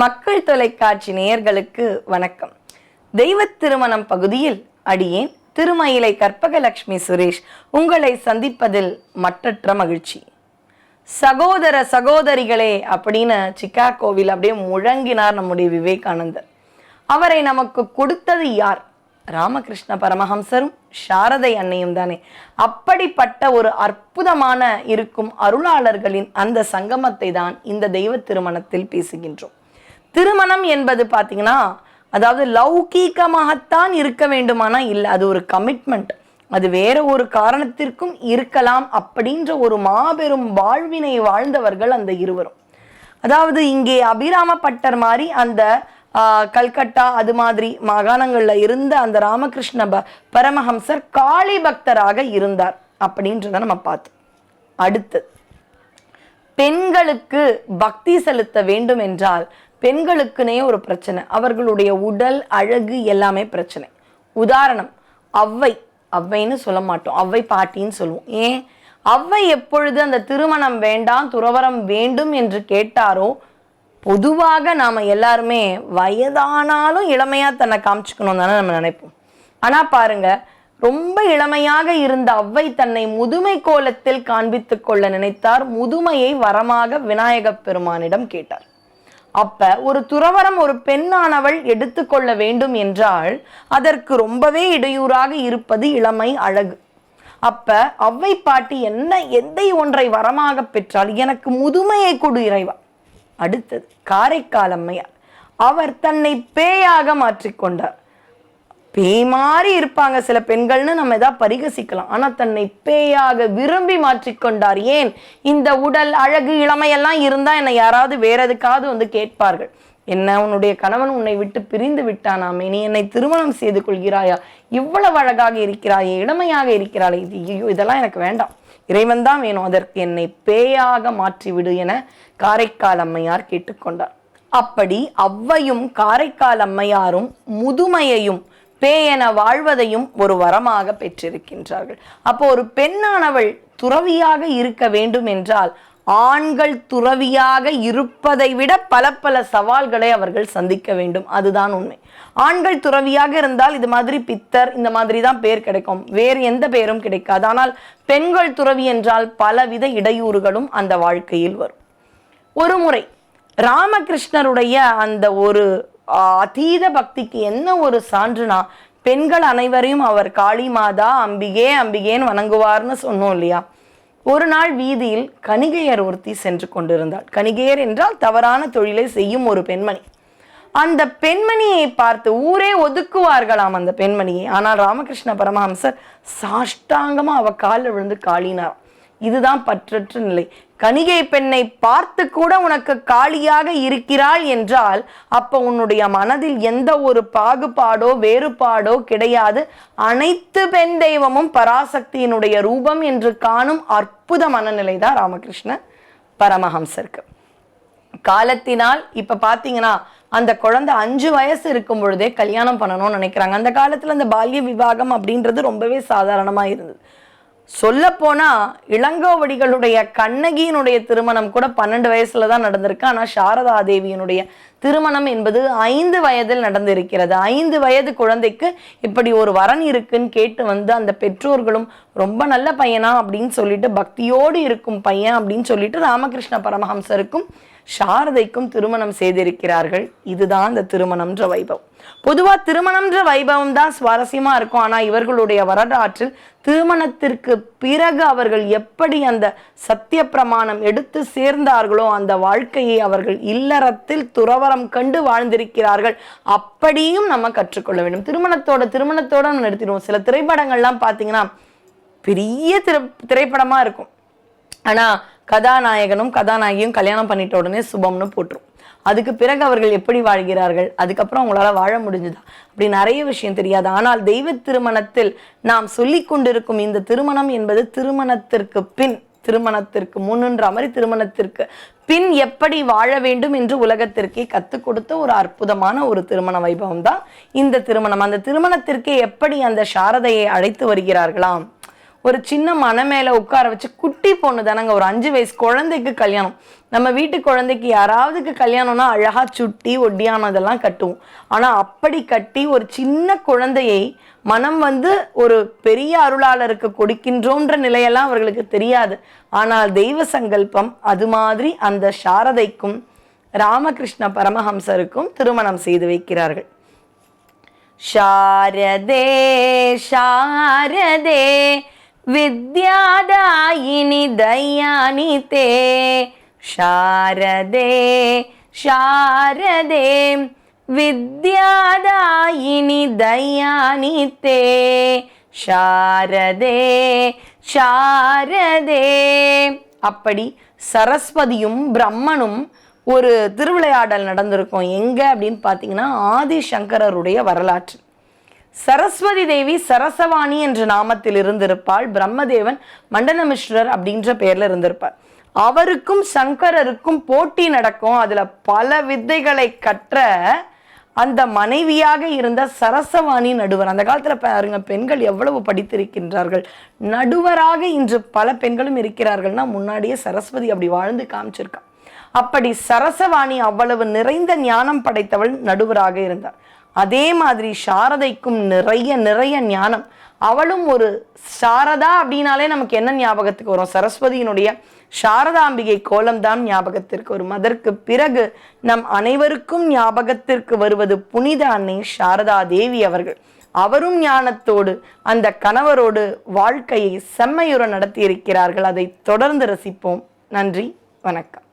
மக்கள் தொலைக்காட்சி நேயர்களுக்கு வணக்கம். தெய்வ திருமணம் பகுதியில் அடியேன் திருமயிலை கற்பகலட்சுமி சுரேஷ் உங்களை சந்திப்பதில் மற்றற்ற மகிழ்ச்சி. சகோதர சகோதரிகளே அப்படின்னு சிக்காகோவில் அப்படியே முழங்கினார் நம்முடைய விவேகானந்தர். அவரை நமக்கு கொடுத்தது யார்? ராமகிருஷ்ண பரமஹம்சரும் சாரதை அன்னையும் தானே. அப்படிப்பட்ட ஒரு அற்புதமான இருக்கும் அருளாளர்களின் அந்த சங்கமத்தை தான் இந்த தெய்வ திருமணத்தில் பேசுகின்றோம். திருமணம் என்பது பார்த்தீங்கன்னா அதாவது லௌகீகமாகத்தான் இருக்க வேண்டுமானா இல்லை அது ஒரு கமிட்மெண்ட் அது வேற ஒரு காரணத்திற்கும் இருக்கலாம் அப்படின்ற ஒரு மாபெரும் வாழ்வினை வாழ்ந்தவர்கள் அந்த இருவரும். அதாவது இங்கே அபிராம பட்டர் மாதிரி அந்த கல்கட்டா அது மாதிரி மாகாணங்களில் இருந்த அந்த ராமகிருஷ்ண ப பரமஹம்சர் காளி பக்தராக இருந்தார் அப்படின்றத நம்ம பார்த்தோம். அடுத்து பெண்களுக்கு பக்தி செலுத்த வேண்டும் என்றால் பெண்களுக்குனே ஒரு பிரச்சனை. அவர்களுடைய உடல் அழகு எல்லாமே பிரச்சனை. உதாரணம் அவ்வை. அவ்வைன்னு சொல்ல மாட்டோம். அவ்வை பாட்டின்னு சொல்லுவோம். ஏன்? அவ்வை எப்பொழுது அந்த திருமணம் வேண்டாம் துறவரம் வேண்டும் என்று கேட்டாரோ பொதுவாக நாம் எல்லாருமே வயதானாலும் இளமையாக தன்னை காமிச்சுக்கணும் தானே நம்ம நினைப்போம். ஆனால் பாருங்க ரொம்ப இளமையாக இருந்த அவ்வை தன்னை முதுமை கோலத்தில் காண்பித்துக் கொள்ள நினைத்தார். முதுமையை வரமாக விநாயகப் பெருமானிடம் கேட்டார். அப்ப ஒரு துறவரம் ஒரு பெண்ணானவள் எடுத்துக்கொள்ள வேண்டும் என்றால் அதற்கு ரொம்பவே இடையூறாக இருப்பது இளமை அழகு. அப்ப அவ்வை பாட்டி என்ன எந்தை ஒன்றை வரமாக பெற்றால் எனக்கு முதுமையை கொடு இறைவா. அடுத்தது காரைக்கால் அம்மையார். அவர் தன்னை பேயாக மாற்றிக்கொண்டார் பேய் மாறி இருப்பாங்க சில பெண்கள்னு நம்ம எதாவது பரிகசிக்கலாம். ஆனால் தன்னை பேயாக விரும்பி மாற்றிக்கொண்டார் ஏன்? இந்த உடல் அழகு இளமையெல்லாம் இருந்தால் என்னை யாராவது வேற எதுக்காவது வந்து கேட்பார்கள். என்ன உன்னுடைய கணவன் உன்னை விட்டு பிரிந்து விட்டானாமே? நீ என்னை திருமணம் செய்து கொள்கிறாயா? இவ்வளவு அழகாக இருக்கிறாயே இளமையாக இருக்கிறாளே. இது ஐயோ இதெல்லாம் எனக்கு வேண்டாம். இறைவன் தான் வேணும். அதற்கு என்னை பேயாக மாற்றிவிடு என காரைக்கால் அம்மையார் கேட்டுக்கொண்டார் அப்படி அவ்வையும் காரைக்கால் அம்மையாரும் முதுமையையும் பேயென வாழ்வதையும் ஒரு வரமாக பெற்றிருக்கின்றார்கள். அப்போ ஒரு பெண்ணானவள் துறவியாக இருக்க வேண்டும் என்றால் ஆண்கள் துறவியாக இருப்பதை விட பல பல சவால்களை அவர்கள் சந்திக்க வேண்டும். அதுதான் உண்மை. ஆண்கள் துறவியாக இருந்தால் இது மாதிரி பித்தர் இந்த மாதிரி தான் பேர் கிடைக்கும். வேறு எந்த பெயரும் கிடைக்காது. ஆனால் பெண்கள் துறவி என்றால் பலவித இடையூறுகளும் அந்த வாழ்க்கையில் வரும். ஒரு முறை ராமகிருஷ்ணருடைய அந்த ஒரு அதீத பக்திக்கு என்ன ஒரு சான்றுனா பெண்கள் அனைவரையும் அவர் காளி மாதா அம்பிகே அம்பிகேன்னு வணங்குவார்னு சொன்னோம் இல்லையா? ஒரு நாள் வீதியில் கணிகையர் ஒருத்தி சென்று கொண்டிருந்தாள். கணிகையர் என்றால் தவறான தொழிலை செய்யும் ஒரு பெண்மணி. அந்த பெண்மணியை பார்த்து ஊரே ஒதுக்குவார்களாம் அந்த பெண்மணியை. ஆனால் ராமகிருஷ்ண பரமஹம்சர் சாஷ்டாங்கமாக அவ காலில் விழுந்து காளினார். இதுதான் பற்றற்ற நிலை. கணிகை பெண்ணை பார்த்து கூட உனக்கு காலியாக இருக்கிறாள் என்றால் அப்ப உன்னுடைய மனதில் எந்த ஒரு பாகுபாடோ வேறுபாடோ கிடையாது. அனைத்து பெண் தெய்வமும் பராசக்தியினுடைய ரூபம் என்று காணும் அற்புத மனநிலை தான் ராமகிருஷ்ண பரமஹம்சருக்கு. காலத்தினால் இப்ப பாத்தீங்கன்னா அந்த குழந்தை அஞ்சு வயசு இருக்கும் பொழுதே கல்யாணம் பண்ணணும்னு நினைக்கிறாங்க. அந்த காலத்துல அந்த பால்ய விவாகம் அப்படின்றது ரொம்பவே சாதாரணமா இருந்தது. சொல்லப்போனா இளங்கோவடிகளுடைய கண்ணகியினுடைய திருமணம் கூட பன்னெண்டு வயசுல தான் நடந்திருக்கு. ஆனா சாரதா தேவியினுடைய திருமணம் என்பது ஐந்து வயதில் நடந்திருக்கிறது. ஐந்து வயது குழந்தைக்கு இப்படி ஒரு வரன் இருக்குன்னு கேட்டு வந்து அந்த பெற்றோர்களும் ரொம்ப நல்ல பையனா அப்படின்னு சொல்லிட்டு பக்தியோடு இருக்கும் பையன் அப்படின்னு சொல்லிட்டு ராமகிருஷ்ண பரமஹம்சருக்கும் சாரதைக்கும் திருமணம் செய்திருக்கிறார்கள். இதுதான் இந்த திருமணம்ன்ற வைபவம். பொதுவா திருமணம்ன்ற வைபவம் தான் சுவாரஸ்யமா இருக்கும். ஆனா இவர்களுடைய வரலாற்றில் திருமணத்திற்கு பிறகு அவர்கள் எப்படி அந்த சத்திய பிரமாணம் எடுத்து சேர்ந்தார்களோ அந்த வாழ்க்கையை அவர்கள் இல்லறத்தில் துறவரம் கண்டு வாழ்ந்திருக்கிறார்கள். அப்படியும் நம்ம கற்றுக்கொள்ள வேண்டும். திருமணத்தோட திருமணத்தோட நம்ம நிறுத்திடுவோம். சில திரைப்படங்கள்லாம் பார்த்தீங்கன்னா பெரிய திரை திரைப்படமா இருக்கும். ஆனா கதாநாயகனும் கதாநாயகியும் கல்யாணம் பண்ணிட்ட உடனே சுபம்னு போட்டுரும். அதுக்கு பிறகு அவர்கள் எப்படி வாழ்கிறார்கள்? அதுக்கப்புறம் அவங்களால வாழ முடிஞ்சுதா? அப்படி நிறைய விஷயம் தெரியாது. ஆனால் தெய்வ திருமணத்தில் நாம் சொல்லி கொண்டிருக்கும் இந்த திருமணம் என்பது திருமணத்திற்கு பின் திருமணத்திற்கு முன்னுன்ற மாதிரி திருமணத்திற்கு. பின் எப்படி வாழ வேண்டும் என்று உலகத்திற்கே கற்றுக் கொடுத்த ஒரு அற்புதமான ஒரு திருமண வைபவம் தான் இந்த திருமணம். அந்த திருமணத்திற்கே எப்படி அந்த சாரதையை அழைத்து வருகிறார்களாம்? ஒரு சின்ன மன மேலே உட்கார வச்சு குட்டி பொண்ணு தானங்க ஒரு அஞ்சு வயசு குழந்தைக்கு கல்யாணம். நம்ம வீட்டு குழந்தைக்கு யாராவதுக்கு கல்யாணம்னா அழகாக சுட்டி ஒட்டியானதெல்லாம் கட்டுவோம். ஆனால் அப்படி கட்டி ஒரு சின்ன குழந்தையை மனம் வந்து ஒரு பெரிய அருளாளருக்கு கொடுக்கின்றோன்ற நிலையெல்லாம் அவர்களுக்கு தெரியாது. ஆனால் தெய்வ சங்கல்பம் அது மாதிரி அந்த சாரதைக்கும் ராமகிருஷ்ண பரமஹம்சருக்கும் திருமணம் செய்து வைக்கிறார்கள். சாரதே சாரதே విద్యాదాయిని దయానితే శారదే శారదే విద్యాదాయిని దయానితే சாரதே சாரதே அப்படி சரஸ்வதியும் பிரம்மனும் ஒரு திருவிளையாடல் நடந்திருக்கும் எங்கே அப்படின்னு பார்த்தீங்கன்னா ஆதிசங்கரருடைய வரலாற்று. சரஸ்வதி தேவி சரசவாணி என்ற நாமத்தில் இருந்திருப்பாள். பிரம்மதேவன் மண்டனமிஸ்வரர் அப்படின்ற பெயர்ல இருந்திருப்பார். அவருக்கும் சங்கரருக்கும் போட்டி நடக்கும். அதுல பல வித்தைகளை கற்ற அந்த மனைவியாக இருந்த சரசவாணி நடுவர். அந்த காலத்துல பாருங்க பெண்கள் எவ்வளவு படித்திருக்கின்றார்கள். நடுவராக இன்று பல பெண்களும் இருக்கிறார்கள்னா முன்னாடியே சரஸ்வதி அப்படி வாழ்ந்து காமிச்சிருக்கா. அப்படி சரசவாணி அவ்வளவு நிறைந்த ஞானம் படைத்தவள் நடுவராக இருந்தார். அதே மாதிரி சாரதைக்கும் நிறைய நிறைய ஞானம். அவளும் ஒரு சாரதா அப்படின்னாலே நமக்கு என்ன ஞாபகத்துக்கு வரும்? சரஸ்வதியினுடைய சாரதாம்பிகை கோலம்தான் ஞாபகத்திற்கு வரும். அதற்கு பிறகு நம் அனைவருக்கும் ஞாபகத்திற்கு வருவது புனித அன்னை சாரதா தேவி அவர்கள். அவரும் ஞானத்தோடு அந்த கணவரோடு வாழ்க்கையை செம்மையுற நடத்தி இருக்கிறார்கள் அதை தொடர்ந்து ரசிப்போம். நன்றி. வணக்கம்.